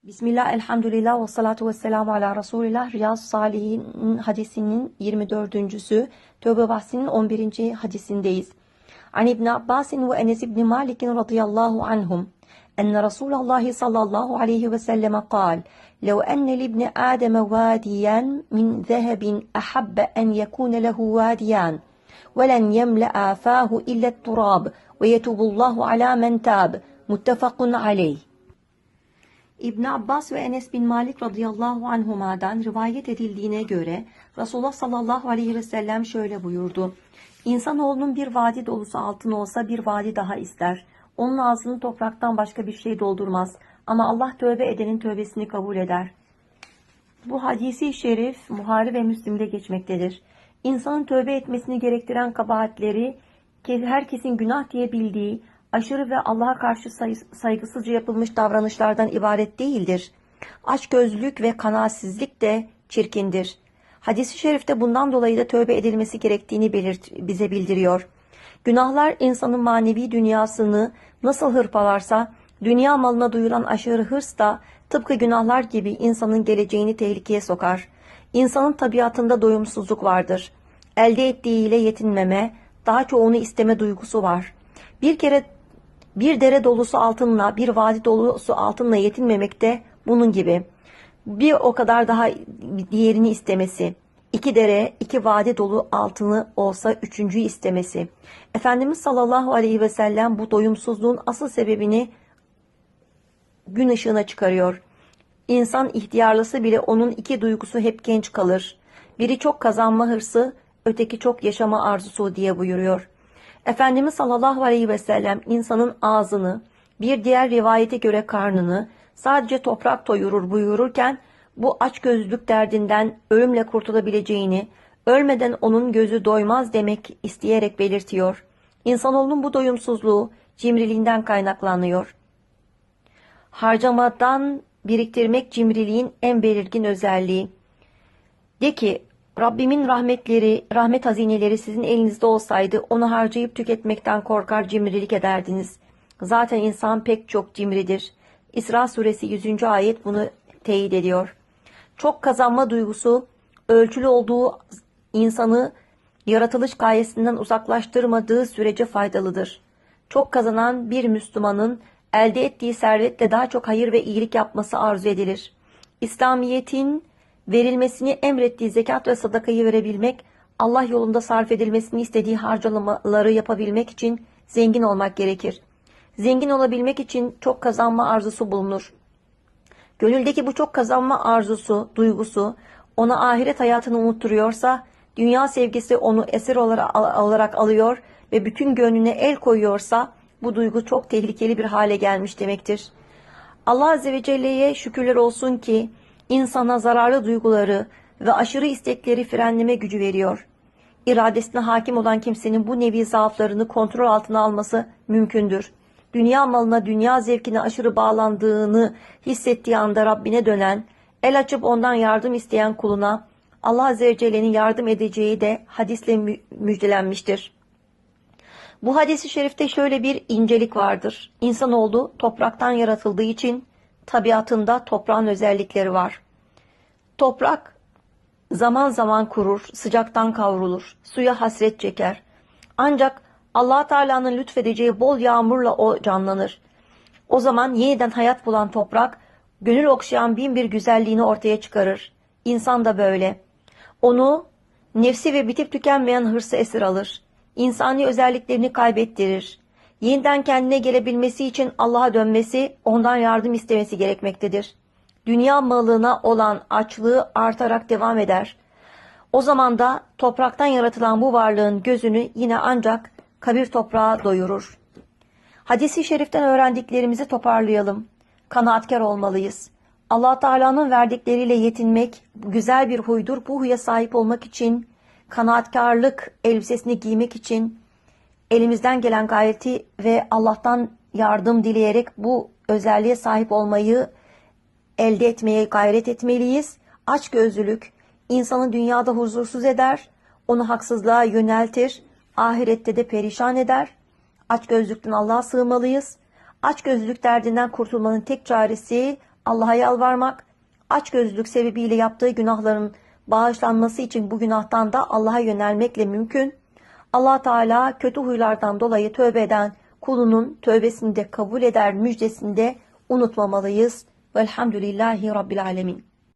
بسم الله الحمد لله والصلاة والسلام على رسول الله رياض صالحين حديثinin 24. توبة بحسن 11. دايز عن ابن عباس وأنس بن مالك رضي الله عنهم أن رسول الله صلى الله عليه وسلم قال لو أن لابن آدم واديا من ذهب أحب أن يكون له واديان ولن يملأ فاه إلا التراب ويتوب الله على من تاب متفق عليه İbn Abbas ve Enes bin Malik radıyallahu anhuma'dan rivayet edildiğine göre Resulullah sallallahu aleyhi ve sellem şöyle buyurdu. İnsanoğlunun bir vadi dolusu altın olsa bir vadi daha ister. Onun ağzını topraktan başka bir şey doldurmaz. Ama Allah tövbe edenin tövbesini kabul eder. Bu hadisi şerif Buhari ve Müslim'de geçmektedir. İnsanın tövbe etmesini gerektiren kabahatleri herkesin günah diye bildiği aşırı ve Allah'a karşı say- saygısızca yapılmış davranışlardan ibaret değildir. Açgözlülük ve kanaatsizlik de çirkindir. Hadis-i şerifte bundan dolayı da tövbe edilmesi gerektiğini bize bildiriyor. Günahlar insanın manevi dünyasını nasıl hırpalarsa, dünya malına duyulan aşırı hırs da tıpkı günahlar gibi insanın geleceğini tehlikeye sokar. İnsanın tabiatında doyumsuzluk vardır. Elde ettiğiyle yetinmeme, daha çoğunu isteme duygusu var. Bir kere bir dere dolusu altınla, bir vadi dolusu altınla yetinmemek de bunun gibi. Bir o kadar daha diğerini istemesi. İki dere, iki vadi dolu altını olsa üçüncüyü istemesi. Efendimiz sallallahu aleyhi ve sellem bu doyumsuzluğun asıl sebebini gün ışığına çıkarıyor. İnsan ihtiyarlısı bile onun iki duygusu hep genç kalır. Biri çok kazanma hırsı, öteki çok yaşama arzusu diye buyuruyor. Efendimiz sallallahu aleyhi ve sellem insanın ağzını, bir diğer rivayete göre karnını sadece toprak doyurur buyururken bu açgözlülük derdinden ölümle kurtulabileceğini, ölmeden onun gözü doymaz demek isteyerek belirtiyor. İnsanoğlunun bu doyumsuzluğu cimriliğinden kaynaklanıyor. Harcamadan biriktirmek cimriliğin en belirgin özelliği. De ki Rabbimin rahmetleri, rahmet hazineleri sizin elinizde olsaydı onu harcayıp tüketmekten korkar cimrilik ederdiniz. Zaten insan pek çok cimridir. İsra suresi 100. ayet bunu teyit ediyor. Çok kazanma duygusu ölçülü olduğu insanı yaratılış gayesinden uzaklaştırmadığı sürece faydalıdır. Çok kazanan bir Müslümanın elde ettiği servetle daha çok hayır ve iyilik yapması arzu edilir. İslamiyet'in verilmesini emrettiği zekat ve sadakayı verebilmek, Allah yolunda sarf edilmesini istediği harcamaları yapabilmek için zengin olmak gerekir. Zengin olabilmek için çok kazanma arzusu bulunur. Gönüldeki bu çok kazanma arzusu, duygusu ona ahiret hayatını unutturuyorsa, dünya sevgisi onu esir olarak alıyor ve bütün gönlüne el koyuyorsa, bu duygu çok tehlikeli bir hale gelmiş demektir. Allah Azze ve Celle'ye şükürler olsun ki, insana zararlı duyguları ve aşırı istekleri frenleme gücü veriyor. İradesine hakim olan kimsenin bu nevi zaaflarını kontrol altına alması mümkündür. Dünya malına, dünya zevkine aşırı bağlandığını hissettiği anda Rabbine dönen, el açıp ondan yardım isteyen kuluna Allah Azze ve Celle'nin yardım edeceği de hadisle mü müjdelenmiştir. Bu hadisi şerifte şöyle bir incelik vardır. İnsanoğlu topraktan yaratıldığı için tabiatında toprağın özellikleri var. Toprak zaman zaman kurur, sıcaktan kavrulur, suya hasret çeker. Ancak allah Teala'nın lütfedeceği bol yağmurla o canlanır. O zaman yeniden hayat bulan toprak, gönül okşayan bin bir güzelliğini ortaya çıkarır. İnsan da böyle. Onu nefsi ve bitip tükenmeyen hırsı esir alır. İnsani özelliklerini kaybettirir yeniden kendine gelebilmesi için Allah'a dönmesi, ondan yardım istemesi gerekmektedir. Dünya malına olan açlığı artarak devam eder. O zaman da topraktan yaratılan bu varlığın gözünü yine ancak kabir toprağa doyurur. Hadisi şeriften öğrendiklerimizi toparlayalım. Kanaatkar olmalıyız. Allah Teala'nın verdikleriyle yetinmek güzel bir huydur. Bu huya sahip olmak için, kanaatkarlık elbisesini giymek için elimizden gelen gayreti ve Allah'tan yardım dileyerek bu özelliğe sahip olmayı elde etmeye gayret etmeliyiz. Açgözlülük insanı dünyada huzursuz eder, onu haksızlığa yöneltir, ahirette de perişan eder. Açgözlükten Allah'a sığmalıyız. Açgözlülük derdinden kurtulmanın tek çaresi Allah'a yalvarmak, açgözlülük sebebiyle yaptığı günahların bağışlanması için bu günahtan da Allah'a yönelmekle mümkün. Allah Teala kötü huylardan dolayı tövbe eden kulunun tövbesini de kabul eder müjdesini de unutmamalıyız. Velhamdülillahi Rabbil Alemin.